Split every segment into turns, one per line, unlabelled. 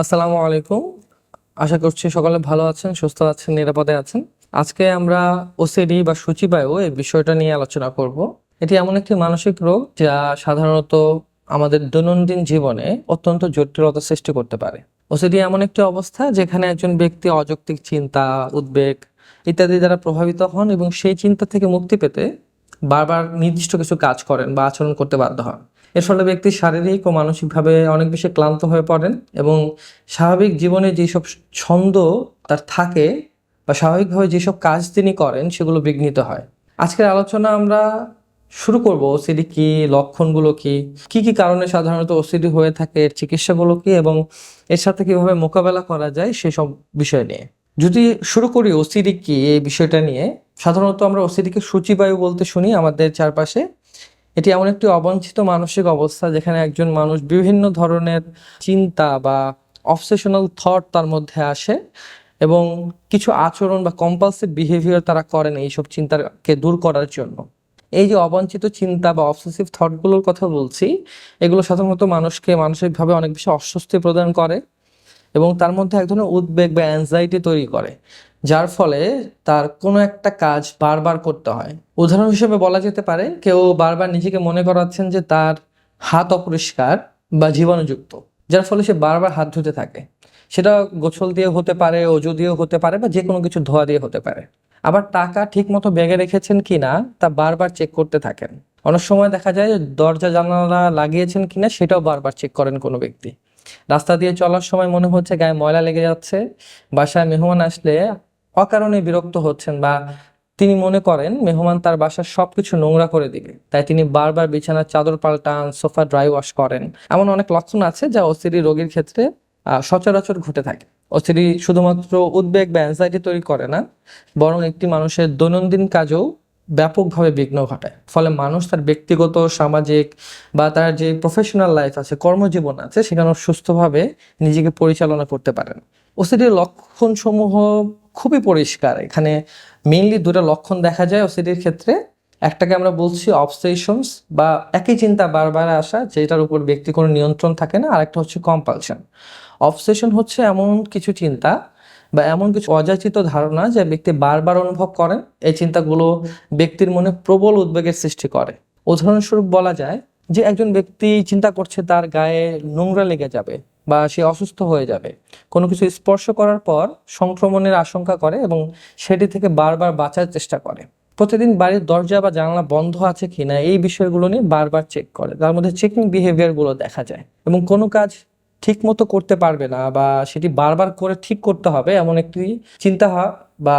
আসসালামু আলাইকুম। আশা করছি সকলে ভালো আছেন, সুস্থ আছেন, নিরাপদে আছেন। আজকে আমরা ওসিডি বা সূচিবায়ু এই বিষয়টা নিয়ে আলোচনা করব। এটি এমন একটি মানসিক রোগ যা সাধারণত আমাদের দৈনন্দিন জীবনে অত্যন্ত জটিলতা সৃষ্টি করতে পারে। ওসিডি এমন একটি অবস্থা যেখানে একজন ব্যক্তি অযৌক্তিক চিন্তা, উদ্বেগ ইত্যাদি দ্বারা প্রভাবিত হন এবং সেই চিন্তা থেকে মুক্তি পেতে বারবার নির্দিষ্ট কিছু কাজ করেন বা আচরণ করতে বাধ্য হন। এর ফলে ব্যক্তি শারীরিক ও মানসিকভাবে অনেক বেশি ক্লান্ত হয়ে পড়েন এবং স্বাভাবিক জীবনে যেসব ছন্দ তার থাকে বা স্বাভাবিকভাবে যেসব কাজ তিনি করেন সেগুলো বিঘ্নিত হয়। আজকের আলোচনা আমরা শুরু করব ওসিডি কি, লক্ষণগুলো কি কি কি কারণে সাধারণত ওসিডি হয়ে থাকে, এর চিকিৎসাগুলো কি এবং এর সাথে কীভাবে মোকাবেলা করা যায় সেসব বিষয় নিয়ে। যদি শুরু করি ওসিডি কি এই বিষয়টা নিয়ে, সাধারণত আমরা ওসিডিকে সূচিবায়ু বলতে শুনি আমাদের চারপাশে। এটি এমন একটি অবাঞ্ছিত মানসিক অবস্থা যেখানে একজন মানুষ বিভিন্ন ধরনের চিন্তা বা অবসেশনাল থট তার মধ্যে আসে এবং কিছু আচরণ বা কম্পালসিভ বিহেভিয়ার তারা করেন এইসব চিন্তাকে দূর করার জন্য। এই যে অবাঞ্ছিত চিন্তা বা অবসেসিভ থটগুলোর কথা বলছি, এগুলো সাধারণত মানুষকে মানসিকভাবে অনেক বেশি অস্বস্তি প্রদান করে। এবং তার মধ্যে এক ধরনের উদ্বেগ বা অ্যাংজাইটি তৈরি করে, যার ফলে তার কোনো একটা কাজ বারবার করতে হয়। উদাহরণ হিসেবে বলা যেতে পারে, কেউ বারবার নিজেকে মনে করাচ্ছেন যে তার হাত অপরিষ্কার বা জীবাণুযুক্ত, যার ফলে সে বারবার হাত ধুতে থাকে। সেটা গোছল দিয়ে হতে পারে, অজু দিয়েও হতে পারে বা যে কোনো কিছু ধোয়া দিয়ে হতে পারে। আবার টাকা ঠিক মতো ব্যাগে রেখেছেন কিনা তা বারবার চেক করতে থাকেন। অনেক সময় দেখা যায় দরজা জানালা লাগিয়েছেন কিনা সেটাও বারবার চেক করেন কোনো ব্যক্তি। রাস্তা দিয়ে চলার সময় মনে হচ্ছে গায়ে ময়লা লেগে যাচ্ছে। বাসায় মেহমান আসলে অকারণে বিরক্ত হচ্ছেন বা তিনি মনে করেন মেহমান তার বাসার সবকিছু নোংরা করে দিবে। তাই তিনি বারবার বিছানার চাদর পাল্টান, সোফা ড্রাই ওয়াশ করেন। এমন অনেক লক্ষণ আছে যা অস্থিরি রোগীর ক্ষেত্রে সচরাচর ঘটে থাকে। অস্থিরি শুধুমাত্র উদ্বেগ বা অ্যাংজাইটি তৈরি করে না, বরং একটি মানুষের দৈনন্দিন কাজেও ব্যাপকভাবে বিঘ্ন ঘটায়। ফলে মানুষ তার ব্যক্তিগত, সামাজিক বা তার যে প্রফেশনাল লাইফ আছে, কর্মজীবন আছে, সেখানে সুস্থভাবে নিজেকে পরিচালনা করতে পারেন। ওসিডির লক্ষণসমূহ খুবই পরিষ্কার। এখানে মেইনলি দুটো লক্ষণ দেখা যায় ওসিডির ক্ষেত্রে। একটাকে আমরা বলছি অবসেশনস বা একই চিন্তা বারবার আসা, যেটার উপর ব্যক্তি কোনো নিয়ন্ত্রণ থাকে না। আরেকটা হচ্ছে কম্পালশন অবসেশন হচ্ছে এমন কিছু চিন্তা বা এমন কিছু অযাচিত ধারণা যে ব্যক্তি বারবার অনুভব করেন, এই চিন্তাগুলো ব্যক্তির মনে প্রবল উদ্বেগের সৃষ্টি করে। উদাহরণস্বরূপ বলা যায় যে একজন ব্যক্তি চিন্তা করছে তার গায়ে নোংরা লেগে যাবে বা সে অসুস্থ হয়ে যাবে। কোনো কিছু স্পর্শ করার পর সংক্রমণের আশঙ্কা করে এবং সেটি থেকে বারবার বাঁচার চেষ্টা করে। প্রতিদিন বাড়ির দরজা বা জানালা বন্ধ আছে কিনা এই বিষয়গুলো নিয়ে বারবার চেক করে। তার মধ্যে চেকিং বিহেভিয়ারগুলো দেখা যায় এবং কোনো কাজ ঠিক মতো করতে পারবে না বা সেটি বারবার করে ঠিক করতে হবে, এমন একটি চিন্তা বা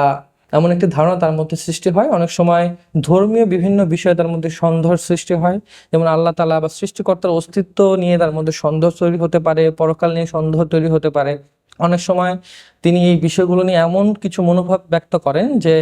এমন একটি ধারণা তার মধ্যে সৃষ্টি হয়। অনেক সময় ধর্মীয় বিভিন্ন বিষয়ে তার মধ্যে সন্দেহের সৃষ্টি হয়। যেমন আল্লাহ তালা বা সৃষ্টিকর্তার অস্তিত্ব নিয়ে তার মধ্যে সন্দেহ তৈরি হতে পারে, পরকাল নিয়ে সন্দেহ তৈরি হতে পারে। অনেক সময় তিনি এই বিষয়গুলো নিয়ে এমন কিছু মনোভাব ব্যক্ত করেন যে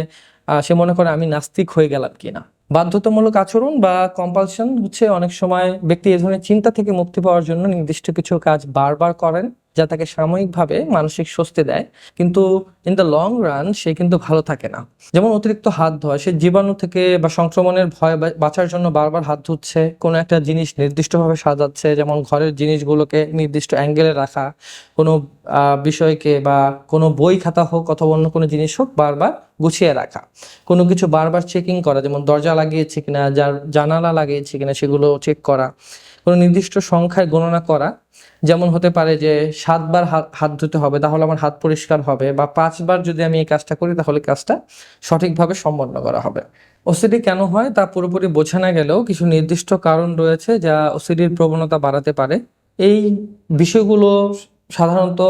সে মনে করে আমি নাস্তিক হয়ে গেলাম কিনা। বাধ্যতামূলক আচরণ বা কম্পালশন হচ্ছে অনেক সময় ব্যক্তি এ ধরনের চিন্তা থেকে মুক্তি পাওয়ার জন্য নির্দিষ্ট কিছু কাজ বারবার করেন। যা তাকে সাময়িকভাবে মানসিক স্বস্তি দেয়, কিন্তু ইন দ্য লং রান সে কিন্তু ভালো থাকে না। যেমন অতিরিক্ত হাত ধোয়া, সে জীবাণু থেকে বা সংক্রমণের ভয় বাঁচার জন্য বারবার হাত ধুচ্ছে, কোনো একটা জিনিস নির্দিষ্টভাবে সাজাচ্ছে, যেমন ঘরের জিনিসগুলোকে নির্দিষ্ট অ্যাঙ্গেলে রাখা, কোনো বিষয়কে বা কোনো বই খাতা হোক অথবা অন্য কোনো জিনিস হোক বারবার গুছিয়ে রাখা। কোনো কিছু বারবার চেকিং করা, যেমন দরজা লাগিয়েছে কিনা যার জানালা লাগিয়েছে কিনা, সেগুলো চেক করা। কোনো নির্দিষ্ট সংখ্যায় গণনা করা, যেমন হতে পারে যে সাতবার হাত ধুতে হবে, তাহলে আমার হাত পরিষ্কার হবে, বা পাঁচবার যদি আমি এই কাজটা করি, তাহলে কাজটা সঠিকভাবে সম্পন্ন করা হবে। ওসিডি কেন হয় তা পুরোপুরি বোঝা না গেলেও কিছু নির্দিষ্ট কারণ রয়েছে যা ওসিডির প্রবণতা বাড়াতে পারে। এই বিষয়গুলো সাধারণত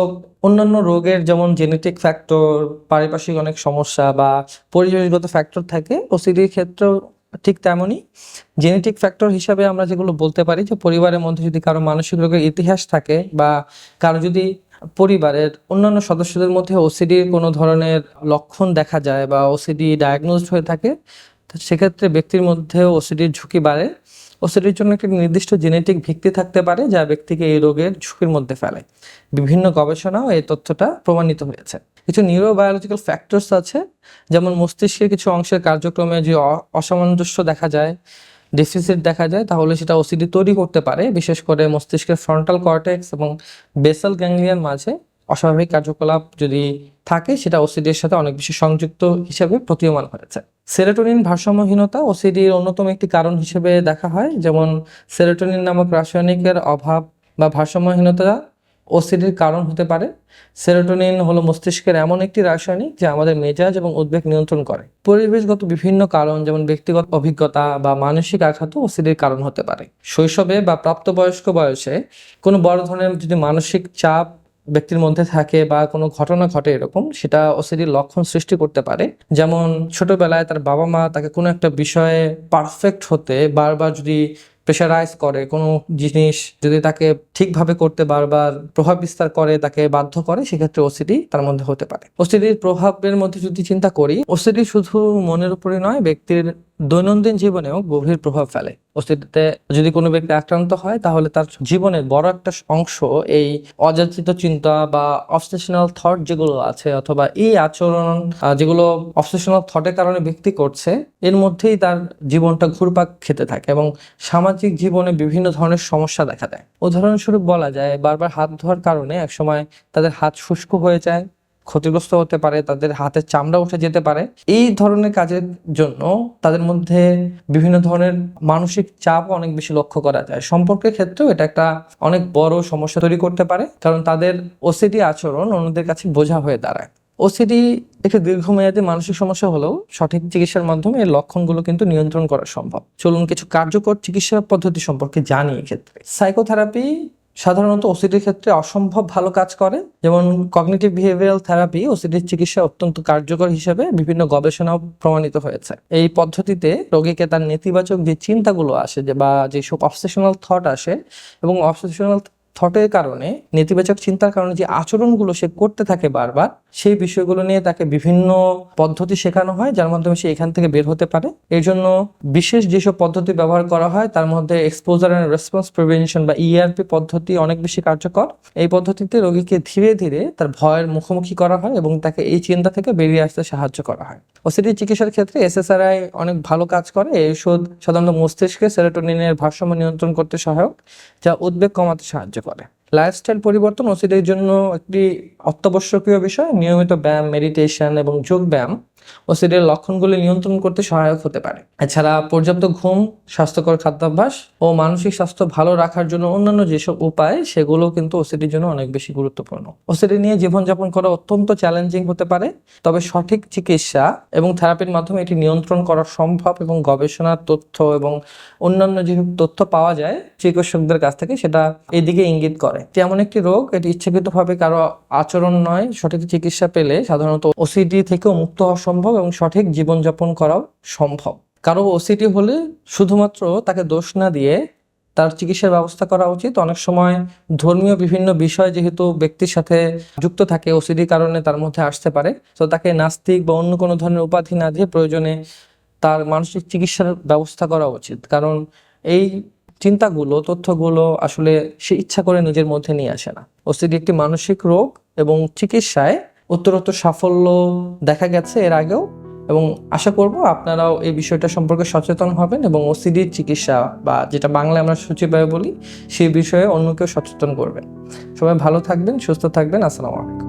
অন্যান্য রোগের যেমন জেনেটিক ফ্যাক্টর পারিপার্শ্বিক অনেক সমস্যা বা পরিবেশগত ফ্যাক্টর থাকে ওসিডির ক্ষেত্রেও ঠিক তেমনই জেনেটিক ফ্যাক্টর হিসাবে আমরা যেগুলো বলতে পারি যে পরিবারের মধ্যে যদি কারও মানসিক রোগের ইতিহাস থাকে বা কারও যদি পরিবারের অন্যান্য সদস্যদের মধ্যে ওসিডির কোনো ধরনের লক্ষণ দেখা যায় বা ওসিডি ডায়াগনোজড হয়ে থাকে সেক্ষেত্রে ব্যক্তির মধ্যেও ওসিডির ঝুঁকি বাড়ে। ওসিডির জন্য একটি নির্দিষ্ট জেনেটিক ভিত্তি থাকতে পারে যা ব্যক্তিকে এই রোগের ঝুঁকির মধ্যে ফেলে। বিভিন্ন গবেষণাও এই তথ্যটা প্রমাণিত হয়েছে। কিছু নিউরোবায়োলজিক্যাল ফ্যাক্টরস আছে, যেমন মস্তিষ্কের কিছু অংশের কার্যক্রমে যে অসামঞ্জস্য দেখা যায় ডেফিসিট দেখা যায়, তাহলে সেটা ওসিডি তৈরি করতে পারে। বিশেষ করে মস্তিষ্কের ফ্রন্টাল কর্টেক্স এবং বেসাল গ্যাংলিয়ার মাঝে অস্বাভাবিক কার্যকলাপ যদি থাকে, সেটা ওসিডির সাথে অনেক বেশি সংযুক্ত হিসেবে প্রতীয়মান হয়েছে। সেরোটোনিন ভারসাম্যহীনতা ওসিডির অন্যতম একটি কারণ হিসেবে দেখা হয়, যেমন সেরোটোনিন নামক রাসায়নিকের অভাব বা ভারসাম্যহীনতা ওসিডির কারণ হতে পারে। সেরোটোনিন হলো মস্তিষ্কের এমন একটি রাসায়নিক যা আমাদের মেজাজ এবং উদ্বেগ নিয়ন্ত্রণ করে। পরিবেশগত বিভিন্ন কারণ যেমন ব্যক্তিগত অভিজ্ঞতা বা মানসিক আঘাত ওসিডির কারণ হতে পারে। শৈশবে বা প্রাপ্তবয়স্ক বয়সে কোনো বড় ধরনের যদি মানসিক চাপ ব্যক্তির মধ্যে থাকে বা কোনো ঘটনা ঘটে এরকম, সেটা ওসিডির লক্ষণ সৃষ্টি করতে পারে। যেমন ছোটবেলায় তার বাবা মা তাকে কোনো একটা বিষয়ে পারফেক্ট হতে বারবার যদি প্রেশারাইজ করে, কোনো জিনিস যদি তাকে ঠিকভাবে করতে বারবার প্রভাব বিস্তার করে, তাকে বাধ্য করে, সেক্ষেত্রে ওসিডি তার মধ্যে হতে পারে। ওসিডির প্রভাবের মধ্যে যদি চিন্তা করি ওসিডি শুধু মনের উপরে নয়, ব্যক্তির দৈনন্দিন জীবনেও গভীর প্রভাব ফেলে। ওসিডিতে যদি কোনো ব্যক্তি আক্রান্ত হয়, তাহলে তার জীবনের বড় একটা অংশ এই অযাচিত চিন্তা বা অবসেশনাল থট যেগুলো আছে অথবা এই আচরণ যেগুলো অবসেশনাল থটের কারণে ব্যক্তি করছে, এর মধ্যেই তার জীবনটা ঘুরপাক খেতে থাকে এবং সামাজিক জীবনে বিভিন্ন ধরনের সমস্যা দেখা দেয়। উদাহরণস্বরূপ বলা যায়, বারবার হাত ধোয়ার কারণে একসময় তাদের হাত শুষ্ক হয়ে যায় ক্ষতিগ্রস্ত হতে পারে, তাদের হাতের চামড়া উঠে যেতে পারে। এই ধরনের কাজের জন্য তাদের মধ্যে বিভিন্ন ধরনের মানসিক চাপ অনেক বেশি লক্ষ্য করা যায়। সম্পর্কের ক্ষেত্রেও এটা একটা অনেক বড় সমস্যা তৈরি করতে পারে, কারণ তাদের ওসিডি আচরণ অন্যদের কাছে বোঝা হয়ে দাঁড়ায়। ওসিডি একটি দীর্ঘমেয়াদী মানসিক সমস্যা হলেও সঠিক চিকিৎসার মাধ্যমে এর লক্ষণগুলো কিন্তু নিয়ন্ত্রণ করা সম্ভব। চলুন কিছু কার্যকর চিকিৎসা পদ্ধতি সম্পর্কে জানি এক্ষেত্রে। সাইকোথেরাপি সাধারণত ওসিডির ক্ষেত্রে অসম্ভব ভালো কাজ করে। যেমন কগনিটিভ বিহেভিয়ারাল থেরাপি ওসিডির চিকিৎসা অত্যন্ত কার্যকর হিসেবে বিভিন্ন গবেষণাও প্রমাণিত হয়েছে। এই পদ্ধতিতে রোগীকে তার নেতিবাচক যে চিন্তাগুলো আসে, যে বা যেসব অবসেশনাল থট আসে এবং অবসেশনাল থটের কারণে, নেতিবাচক চিন্তার কারণে যে আচরণগুলো সে করতে থাকে বারবার, সেই বিষয়গুলো নিয়ে তাকে বিভিন্ন পদ্ধতি শেখানো হয়, যার মাধ্যমে সে এখান থেকে বের হতে পারে। এর জন্য বিশেষ যেসব পদ্ধতি ব্যবহার করা হয়, তার মধ্যে এক্সপোজার অ্যান্ড রেসপন্স প্রিভেনশন বা ইআরপি পদ্ধতি অনেক বেশি কার্যকর। এই পদ্ধতিতে রোগীকে ধীরে ধীরে তার ভয়ের মুখোমুখি করা হয় এবং তাকে এই চিন্তা থেকে বেরিয়ে আসতে সাহায্য করা হয়। ওসিডি চিকিৎসার ক্ষেত্রে এসএসআরআই অনেক ভালো কাজ করে। এই ওষুধ সাধারণত মস্তিষ্কে সেরোটোনিনের ভারসাম্য নিয়ন্ত্রণ করতে সহায়ক, যা উদ্বেগ কমাতে সাহায্য করে। লাইফস্টাইল পরিবর্তন ওসিডির জন্য একটি অত্যাবশ্যকীয় বিষয়, নিয়মিত ব্যায়াম মেডিটেশন এবং যোগ ব্যায়াম ওসিডির লক্ষণগুলি নিয়ন্ত্রণ করতে সহায়ক হতে পারে। এছাড়া পর্যাপ্ত ঘুম, স্বাস্থ্যকর খাদ্যাভ্যাস ও মানসিক স্বাস্থ্য ভালো রাখার জন্য অন্যান্য যেসব উপায়, সেগুলো কিন্তু ওসিডির জন্য অনেক বেশি গুরুত্বপূর্ণ। ওসিডি নিয়ে জীবনযাপন করা অত্যন্ত চ্যালেঞ্জিং হতে পারে, তবে সঠিক চিকিৎসা এবং থেরাপির মাধ্যমে এটি নিয়ন্ত্রণ করা সম্ভব এবং গবেষণার তথ্য এবং অন্যান্য যেসব তথ্য পাওয়া যায় চিকিৎসকদের কাছ থেকে, সেটা এদিকে ইঙ্গিত করে। এটি এমন একটি রোগ, এটি ইচ্ছাকৃতভাবে কারও আচরণ নয়, সঠিক চিকিৎসা পেলে সাধারণত ওসিডি থেকেও মুক্ত হওয়া সম্ভব এবং সঠিক জীবনযাপন করাও সম্ভব। কারও ওসিডি হলে শুধুমাত্র তাকে দোষ না দিয়ে তার চিকিৎসার ব্যবস্থা করা উচিত। অনেক সময় ধর্মীয় বিভিন্ন বিষয় যেহেতু ব্যক্তির সাথে যুক্ত থাকে ওসিডির কারণে তার মধ্যে আসতে পারে। তো তাকে নাস্তিক বা অন্য কোনো ধরনের উপাধি না দিয়ে প্রয়োজনে তার মানসিক চিকিৎসার ব্যবস্থা করা উচিত। কারণ এই চিন্তাগুলো, তথ্যগুলো আসলে সে ইচ্ছা করে নিজের মধ্যে নিয়ে আসে না। ওসিডি একটি মানসিক রোগ এবং চিকিৎসায় উত্তরোত্তর সাফল্য দেখা গেছে এর আগেও এবং আশা করব আপনারাও এই বিষয়টা সম্পর্কে সচেতন হবেন এবং ওসিডির চিকিৎসা বা যেটা বাংলায় আমরা সচিবায় বলি সেই বিষয়ে অন্যকেও সচেতন করবেন। সবাই ভালো থাকবেন, সুস্থ থাকবেন, আসসালামু আলাইকুম।